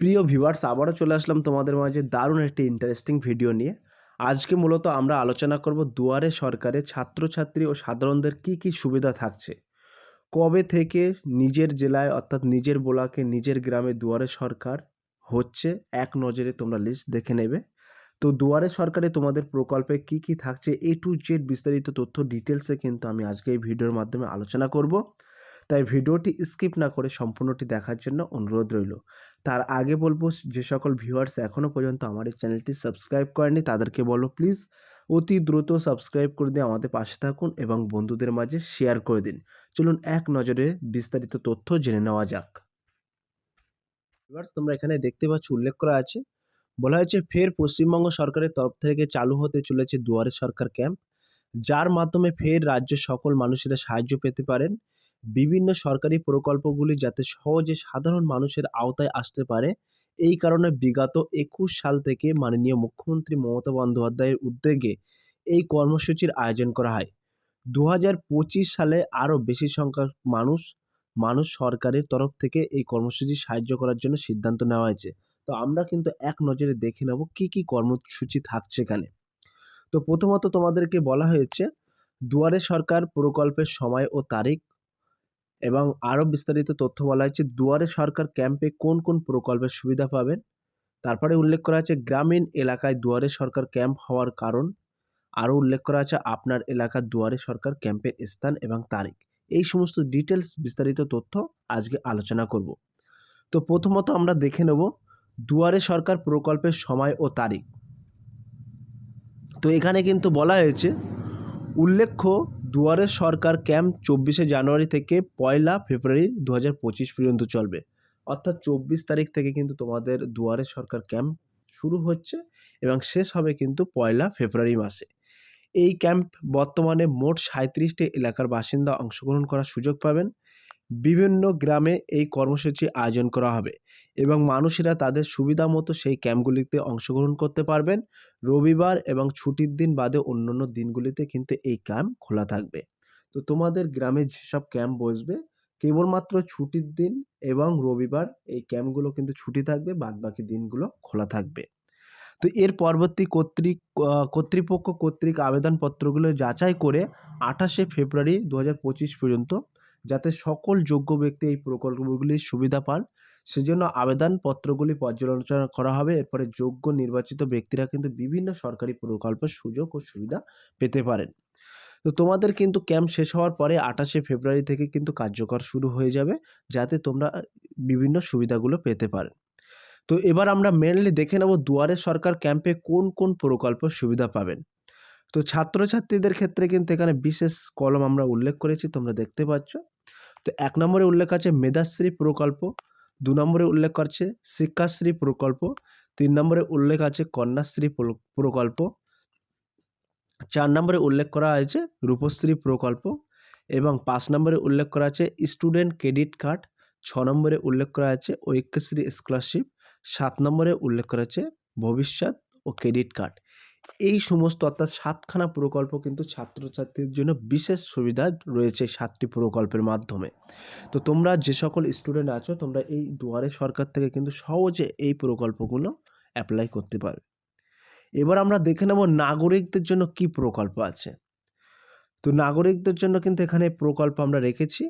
প্রিয় ভিউয়ার্স, আবারও চলে আসলাম তোমাদের মাঝে দারুণ একটি ইন্টারেস্টিং ভিডিও নিয়ে। আজকে মূলত আমরা আলোচনা করব দুয়ারে সরকারে ছাত্রছাত্রী ও সাধারণদের কি কি সুবিধা থাকছে। কবে থেকে নিজের জেলায়, অর্থাৎ নিজের ব্লকে, নিজের গ্রামে দুয়ারে সরকার হচ্ছে, এক নজরে তোমরা লিস্ট দেখে নেবে। তো দুয়ারে সরকারে তোমাদের প্রকল্পে কি কি থাকছে এ টু জেড বিস্তারিত তথ্য ডিটেলসে কিন্তু আমি আজকে এই ভিডিওর মাধ্যমে আলোচনা করব। তাই ভিডিওটি স্কিপ না করে সম্পূর্ণটি দেখার জন্য অনুরোধ রইল। তার আগে বলব, যে সকল ভিউয়ার্স এখনও পর্যন্ত আমার এই চ্যানেলটি সাবস্ক্রাইব করেনি তাদেরকে বলো প্লিজ অতি দ্রুত সাবস্ক্রাইব করে দিয়ে আমাদের পাশে থাকুন এবং বন্ধুদের মাঝে শেয়ার করে দিন। চলুন এক নজরে বিস্তারিত তথ্য জেনে নেওয়া যাক। ভিউয়ার্স তোমরা এখানে দেখতে পাচ্ছ উল্লেখ করা আছে। বলা হয়েছে, ফের পশ্চিমবঙ্গ সরকারের তরফ থেকে চালু হতে চলেছে দুয়ারে সরকার ক্যাম্প যার মাধ্যমে ফের রাজ্যের সকল মানুষেরা সাহায্য পেতে পারেন। বিভিন্ন সরকারি প্রকল্পগুলি যাতে সহজে সাধারণ মানুষের আওতায় আসতে পারে। এই কারণে বিগত একুশ সাল থেকে মাননীয় মুখ্যমন্ত্রী মমতা বন্দ্যোপাধ্যায়ের উদ্যোগে এই কর্মসূচির আয়োজন করা হয়। দু হাজার পঁচিশ সালে আরও বেশি সংখ্যক মানুষ মানুষ সরকারের তরফ থেকে এই কর্মসূচি সাহায্য করার জন্য সিদ্ধান্ত নেওয়া হয়েছে। তো আমরা কিন্তু এক নজরে দেখে নেব কি কি কর্মসূচি থাকছে এখানে। তো প্রথমত তোমাদেরকে বলা হয়েছে, দুয়ারে সরকার প্রকল্পের সময় ও তারিখ এবং আরও বিস্তারিত তথ্য বলা হয়েছে, দুয়ারে সরকার ক্যাম্পে কোন কোন প্রকল্পের সুবিধা পাবেন? তারপরে উল্লেখ করা আছে, গ্রামীণ এলাকায় দুয়ারে সরকার ক্যাম্প হওয়ার কারণ। আরও উল্লেখ করা আছে, আপনার এলাকার দুয়ারে সরকার ক্যাম্পের স্থান এবং তারিখ। এই সমস্ত ডিটেলস বিস্তারিত তথ্য আজকে আলোচনা করব। তো প্রথমত আমরা দেখে নেব দুয়ারে সরকার প্রকল্পের সময় ও তারিখ। তো এখানে কিন্তু বলা হয়েছে, উল্লেখ্য দুয়ারে সরকার ক্যাম্প চব্বিশে জানুয়ারি থেকে পয়লা ফেব্রুয়ারি দু হাজার পঁচিশ পর্যন্ত চলবে। অর্থাৎ চব্বিশ তারিখ থেকে কিন্তু তোমাদের দুয়ারে সরকার ক্যাম্প শুরু হচ্ছে এবং শেষ হবে কিন্তু পয়লা ফেব্রুয়ারি মাসে। এই ক্যাম্প বর্তমানে মোট সাঁত্রিশটি এলাকার বাসিন্দা অংশগ্রহণ করার সুযোগ পাবেন। বিভিন্ন গ্রামে এই কর্মসূচি আয়োজন করা হবে এবং মানুষেরা তাদের সুবিধা মতো সেই ক্যাম্পগুলিতে অংশগ্রহণ করতে পারবেন। রবিবার এবং ছুটির দিন বাদে অন্যান্য দিনগুলিতে কিন্তু এই ক্যাম্প খোলা থাকবে। তো তোমাদের গ্রামে যেসব ক্যাম্প বসবে, কেবলমাত্র ছুটির দিন এবং রবিবার এই ক্যাম্পগুলো কিন্তু ছুটি থাকবে, বাদবাকি দিনগুলো খোলা থাকবে। তো এর পরবর্তী কর্তৃক কর্তৃপক্ষ কর্তৃক আবেদনপত্রগুলো যাচাই করে আঠাশে ফেব্রুয়ারি দু হাজার পঁচিশ পর্যন্ত যাতে সকল যোগ্য ব্যক্তি এই প্রকল্পগুলির সুবিধা পান। সেজন্য আবেদনপত্রগুলি পর্যালোচনা করা হবে। এরপরে যোগ্য নির্বাচিত ব্যক্তিরা কিন্তু বিভিন্ন সরকারি প্রকল্পের সুযোগ ও সুবিধা পেতে পারেন। তো তোমাদের কিন্তু ক্যাম্প শেষ হওয়ার পরে আঠাশে ফেব্রুয়ারি থেকে কিন্তু কার্যকর শুরু হয়ে যাবে, যাতে তোমরা বিভিন্ন সুবিধাগুলো পেতে পারে। তো এবার আমরা মেনলি দেখে নেব দুয়ারে সরকার ক্যাম্পে কোন কোন প্রকল্প সুবিধা পাবেন। তো ছাত্রছাত্রীদের ক্ষেত্রে কিন্তু এখানে বিশেষ কলম আমরা উল্লেখ করেছি, তোমরা দেখতে পাচ্ছ। তো এক নম্বরে উল্লেখ আছে মেধাশ্রী প্রকল্প, দু নম্বরে উল্লেখ করছে শিক্ষাশ্রী প্রকল্প, তিন নম্বরে উল্লেখ আছে কন্যাশ্রী প্রকল্প, চার নম্বরে উল্লেখ করা হয়েছে রূপশ্রী প্রকল্প এবং পাঁচ নম্বরে উল্লেখ করা আছে স্টুডেন্ট ক্রেডিট কার্ড, ছ নম্বরে উল্লেখ করা আছে ঐক্যশ্রী স্কলারশিপ, সাত নম্বরে উল্লেখ করা আছে ভবিষ্যৎ ও ক্রেডিট কার্ড। এই সমস্ত অর্থাৎ সাতখানা প্রকল্প কিন্তু ছাত্রছাত্রীদের জন্য বিশেষ সুবিধা রয়েছে সাতটি প্রকল্পের মাধ্যমে। তো তোমরা যে সকল স্টুডেন্ট আছো, তোমরা এই দুয়ারে সরকার থেকে কিন্তু সহজে এই প্রকল্পগুলো অ্যাপ্লাই করতে পারবে। এবার আমরা দেখে নেব নাগরিকদের জন্য কি প্রকল্প আছে। তো নাগরিকদের জন্য কিন্তু এখানে প্রকল্প আমরা রেখেছি।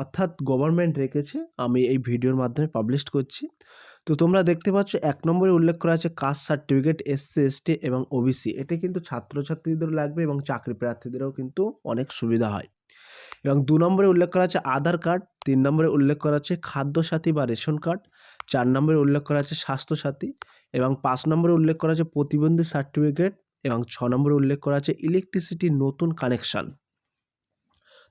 অর্থাৎ গভর্নমেন্ট রেখেছে। আমি এই ভিডিওর মাধ্যমে পাবলিশ করছি। তো তোমরা দেখতে পাচ্ছ, এক নম্বরে উল্লেখ করা আছে কাস্ট সার্টিফিকেট এসসি এসটি এবং ওবিসি এটা কিন্তু ছাত্রছাত্রীদেরও লাগবে এবং চাকরি প্রার্থীদেরও কিন্তু অনেক সুবিধা হয়। এবং দু নম্বরে উল্লেখ করা আছে আধার কার্ড, তিন নম্বরে উল্লেখ করা আছে খাদ্যসাথী বা রেশন কার্ড, চার নম্বরে উল্লেখ করা আছে স্বাস্থ্যসাথী এবং পাঁচ নম্বরে উল্লেখ করা আছে প্রতিবন্ধী সার্টিফিকেট এবং ছ নম্বরে উল্লেখ করা আছে ইলেকট্রিসিটির নতুন কানেকশান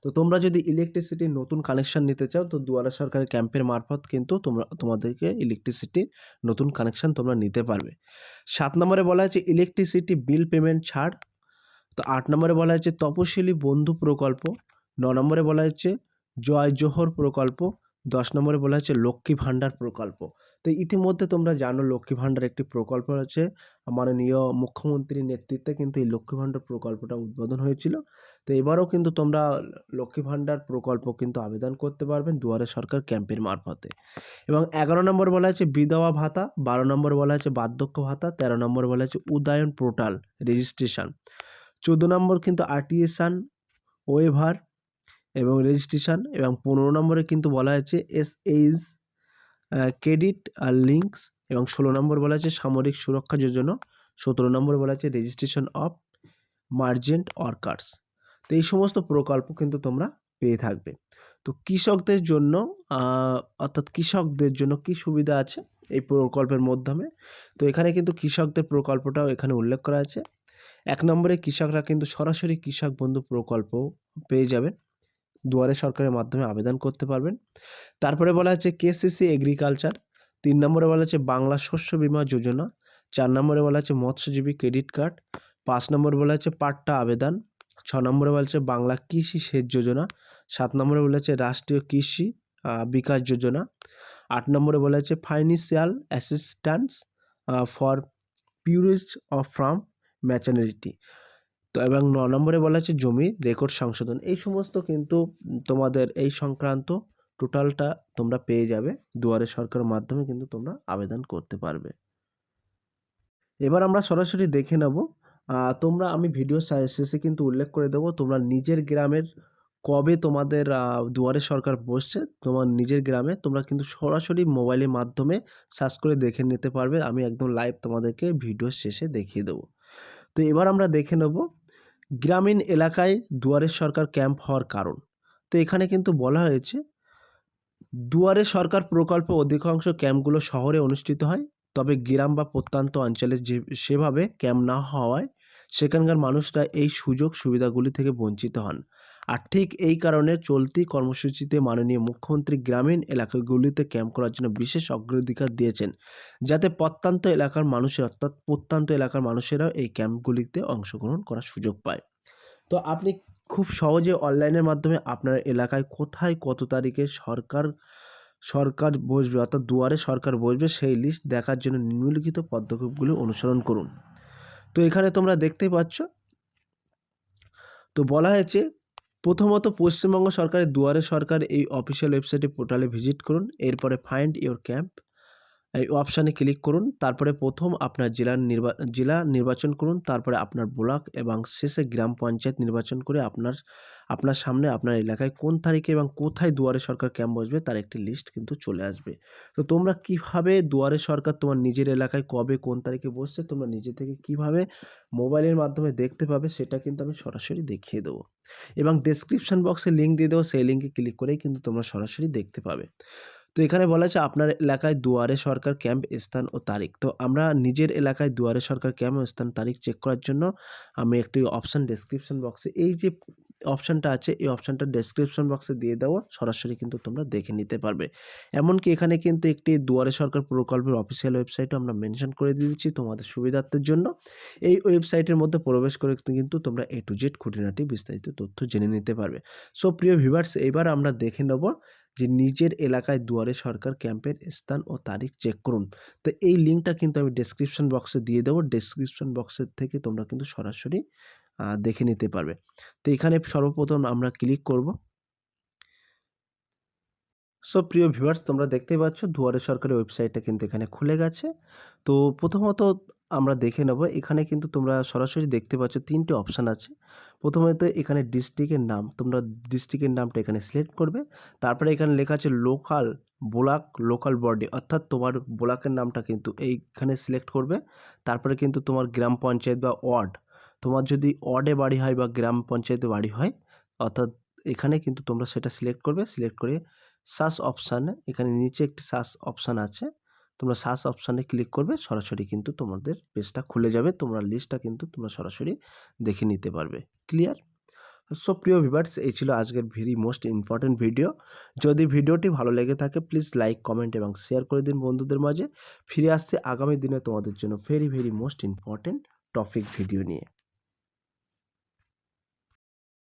তো তোমরা যদি ইলেকট্রিসিটির নতুন কানেকশান নিতে চাও, তো দুয়ারা সরকারের ক্যাম্পের মারফত কিন্তু তোমরা, তোমাদেরকে ইলেকট্রিসিটির নতুন কানেকশান তোমরা নিতে পারবে। সাত নম্বরে বলা হয়েছে ইলেকট্রিসিটি বিল পেমেন্ট ছাড়। তো আট নম্বরে বলা হয়েছে তপশিলি বন্ধু প্রকল্প। ন নম্বরে বলা হচ্ছে জয় জোহর প্রকল্প। দশ নম্বরে বলা হচ্ছে লক্ষ্মী ভাণ্ডার প্রকল্প। তো ইতিমধ্যে তোমরা জানো লক্ষ্মী ভাণ্ডার একটি প্রকল্প হচ্ছে মাননীয় মুখ্যমন্ত্রীর নেতৃত্বে কিন্তু এই লক্ষ্মী ভাণ্ডার প্রকল্পটা উদ্বোধন হয়েছিল। তো এবারও কিন্তু তোমরা লক্ষ্মী ভাণ্ডার প্রকল্প কিন্তু আবেদন করতে পারবেন দুয়ারে সরকার ক্যাম্পের মারফতে। এবং এগারো নম্বর বলা হচ্ছে বিধবা ভাতা, বারো নম্বর বলা হচ্ছে বার্ধক্য ভাতা, তেরো নম্বর বলা হচ্ছে উদয়ন পোর্টাল রেজিস্ট্রেশন। চোদ্দ নম্বর কিন্তু আরটিএসান ওয়েভার এবং রেজিস্ট্রেশন এবং পনেরো নম্বরে কিন্তু বলা হয়েছে এস এইচ ক্রেডিট আর লিঙ্কস এবং ষোলো নম্বর বলা হচ্ছে সামরিক সুরক্ষা যোজনা, সতেরো নম্বর বলা হচ্ছে রেজিস্ট্রেশন অফ মার্জেন্ট ওয়ার্কার্স তো এই সমস্ত প্রকল্প কিন্তু তোমরা পেয়ে থাকবে। তো কৃষকদের জন্য অর্থাৎ কৃষকদের জন্য কি সুবিধা আছে এই প্রকল্পের মাধ্যমে? তো এখানে কিন্তু কৃষকদের প্রকল্পটাও এখানে উল্লেখ করা আছে। এক নম্বরে কৃষকরা কিন্তু সরাসরি কৃষক বন্ধু প্রকল্প পেয়ে যাবেন। দুয়ারে সরকারের মাধ্যমে আবেদন করতে পারবেন। তারপরে বলা হচ্ছে কেসিসি এগ্রিকালচার। তিন নম্বরে বলা হচ্ছে বাংলা শস্য বীমা যোজনা। চার নম্বরে বলা হচ্ছে মৎস্যজীবী ক্রেডিট কার্ড। পাঁচ নম্বরে বলা হচ্ছে পাট্টা আবেদন। ছ নম্বরে বলা হচ্ছে বাংলা কৃষি সেচ যোজনা। সাত নম্বরে বলা হচ্ছে রাষ্ট্রীয় কৃষি বিকাশ যোজনা। আট নম্বরে বলা হচ্ছে financial assistance for purist of farm maturity তো এবং ন নম্বরে বলা হচ্ছে জমি রেকর্ড সংশোধন। এই সমস্ত কিন্তু তোমাদের এই সংক্রান্ত টোটালটা তোমরা পেয়ে যাবে। দুয়ারে সরকারের মাধ্যমে কিন্তু তোমরা আবেদন করতে পারবে। এবার আমরা সরাসরি দেখে নেব। তোমরা আমি ভিডিও শেষে কিন্তু উল্লেখ করে দেবো, তোমরা নিজের গ্রামের কবে তোমাদের দুয়ারে সরকার বসছে, তোমার নিজের গ্রামে তোমরা কিন্তু সরাসরি মোবাইলের মাধ্যমে সার্চ করে দেখে নিতে পারবে। আমি একদম লাইভ তোমাদেরকে ভিডিও শেষে দেখিয়ে দেবো। তো এবার আমরা দেখে নেব গ্রামীণ এলাকায় দুয়ারের সরকার ক্যাম্প হওয়ার কারণ। তো এখানে কিন্তু বলা হয়েছে, দুয়ারে সরকার প্রকল্প অধিকাংশ ক্যাম্পগুলো শহরে অনুষ্ঠিত হয়, তবে গ্রাম বা প্রত্যন্ত অঞ্চলে যে, সেভাবে ক্যাম্প না হওয়ায় সেখানকার মানুষরা এই সুযোগ সুবিধাগুলি থেকে বঞ্চিত হন। আর ঠিক এই কারণে চলতি কর্মসূচিতে মাননীয় মুখ্যমন্ত্রী গ্রামীণ এলাকাগুলিতে ক্যাম্প করার জন্য বিশেষ অগ্রাধিকার দিয়েছেন, যাতে প্রত্যন্ত এলাকার মানুষের অর্থাৎ প্রত্যন্ত এলাকার মানুষেরাও এই ক্যাম্পগুলিতে অংশগ্রহণ করার সুযোগ পায়। তো আপনি খুব সহজে অনলাইনের মাধ্যমে আপনার এলাকায় কোথায় কত তারিখে সরকার সরকার বসবে অর্থাৎ দুয়ারে সরকার বসবে সেই লিস্ট দেখার জন্য নিম্নলিখিত পদক্ষেপগুলি অনুসরণ করুন। তো এখানে তোমরা দেখতেই পাচ্ছ, তো বলা হয়েছে প্রথমত পশ্চিমবঙ্গ সরকারের দুয়ারে সরকার এই অফিসিয়াল ওয়েবসাইটে পোর্টালে ভিজিট করুন, এরপরে ফাইন্ড ইয়োর ক্যাম্প এই অপশানে ক্লিক করুন, তারপরে প্রথম আপনার জেলার নির্বা, জেলা নির্বাচন করুন, তারপরে আপনার ব্লক এবং শেষে গ্রাম পঞ্চায়েত নির্বাচন করে আপনার আপনার সামনে আপনার এলাকায় কোন তারিখে এবং কোথায় দুয়ারে সরকার ক্যাম্প বসবে তার একটি লিস্ট কিন্তু চলে আসবে। তো তোমরা কীভাবে দুয়ারে সরকার তোমার নিজের এলাকায় কবে কোন তারিখে বসছে, তোমরা নিজে থেকে কীভাবে মোবাইলের মাধ্যমে দেখতে পাবে সেটা কিন্তু আমি সরাসরি দেখিয়ে দেবো। এবং ডেসক্রিপশন বক্সে লিঙ্ক দিয়ে দেবো, সেই লিঙ্কে ক্লিক করেই কিন্তু তোমরা সরাসরি দেখতে পাবে। তো এখানে বলা আছে আপনার এলাকায় দুয়ারে সরকার ক্যাম্প স্থান ও তারিখ। তো আমরা নিজের এলাকায় দুয়ারে সরকার ক্যাম্প ও স্থান তারিখ চেক করার জন্য আমি একটি অপশান ডেসক্রিপশন বক্সে এই যে অপশানটা আছে, এই অপশানটা ডেসক্রিপশন বক্সে দিয়ে দেওয়া, সরাসরি কিন্তু তোমরা দেখে নিতে পারবে। এমনকি এখানে কিন্তু একটি দুয়ারে সরকার প্রকল্পের অফিসিয়াল ওয়েবসাইটও আমরা মেনশন করে দিয়েছি তোমাদের সুবিধার্থের জন্য। এই ওয়েবসাইটের মধ্যে প্রবেশ করে কিন্তু তোমরা এ টু জেড খুঁটিনাটি বিস্তারিত তথ্য জেনে নিতে পারবে। সো প্রিয় ভিভার্স এবার আমরা দেখে নেব যে নিজের এলাকায় দুয়ারে সরকার ক্যাম্পের স্থান ও তারিখ চেক করুন। তো এই লিঙ্কটা কিন্তু আমি ডেসক্রিপশন বক্সে দিয়ে দেবো। ডেসক্রিপশন বক্সের থেকে তোমরা কিন্তু সরাসরি দেখে নিতে পারবে। তো এখানে সর্বপ্রথম আমরা ক্লিক করব। সো প্রিয় ভিউয়ার্স তোমরা দেখতেই পাচ্ছ দুয়ারে সরকারের ওয়েবসাইটটা কিন্তু এখানে খুলে গেছে। তো প্রথমত আমরা দেখে নেব, এখানে কিন্তু তোমরা সরাসরি দেখতে পাচ্ছ তিনটে অপশান আছে। প্রথমত এখানে ডিস্ট্রিক্টের নাম, তোমরা ডিস্ট্রিক্টের নামটা এখানে সিলেক্ট করবে। তারপরে এখানে লেখা আছে লোকাল ব্লক লোকাল বডি অর্থাৎ তোমার ব্লকের নামটা কিন্তু এইখানে সিলেক্ট করবে। তারপরে কিন্তু তোমার গ্রাম পঞ্চায়েত বা ওয়ার্ড তোমার যদি ওয়ার্ডে বাড়ি হয় বা গ্রাম পঞ্চায়েতে বাড়ি হয়, অর্থাৎ এখানে কিন্তু তোমরা সেটা সিলেক্ট করবে সিলেক্ট করে সার্চ অপশানে এখানে নিচে একটি সার্চ অপশান আছে, তোমরা সার্চ অপশানে ক্লিক করবে, সরাসরি কিন্তু তোমাদের পেজটা খুলে যাবে, তোমরা লিস্টটা কিন্তু তোমরা সরাসরি দেখে নিতে পারবে। ক্লিয়ার সো প্রিয় ভিভার্স এই ছিল আজকের ভেরি মোস্ট ইম্পর্টেন্ট ভিডিও যদি ভিডিওটি ভালো লেগে থাকে প্লিজ লাইক কমেন্ট এবং শেয়ার করে দিন বন্ধুদের মাঝে। ফিরে আসছে আগামী দিনে তোমাদের জন্য very very most important topic video নিয়ে।